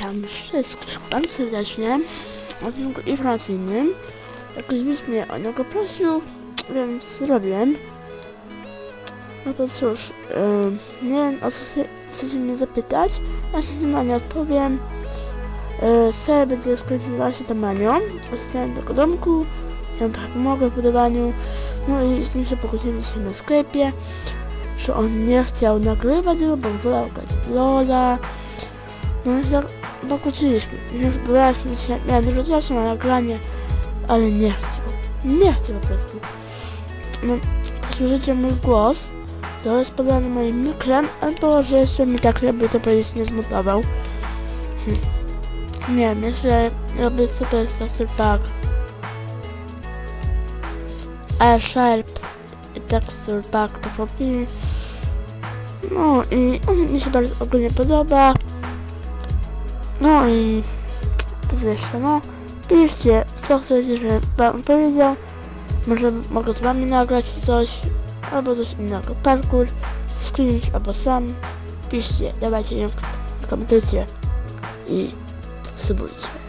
Witam wszystkich bardzo serdecznie na odcinku informacyjnym. Jakoś Wiz mnie o niego prosił, więc zrobiłem. No to cóż, ym, nie wiem o co się, mnie zapytać, ja się na nie odpowiem. Yy, seria będzie skończyła się tam Manią, oficjalnie tego domku, ja trochę pomogę w budowaniu, no i z nim się pokłóciliśmy na sklepie, że on nie chciał nagrywać, bo wolał grać w Lola. No tak pokłóciliśmy. Już braliśmy się, miałem dużo czasu na nagranie, ale nie chciał. Nie chciał po prostu. No, słyszycie mój głos, to jest podany moim mikrem, albo że jeszcze mi tak jakby to powiedzieć nie zmutował. Hm. Nie wiem, jeszcze robię co to jest tak, tak. A Sharp i Texture Pack to robi. No i on mi się bardzo ogólnie podoba. No i co jeszcze, no piszcie co chcecie, że wam powiedział. Może mogę z wami nagrać coś, albo coś innego. Parkour, screening albo sam. Piszcie, dawajcie link, komentujcie i subujcie.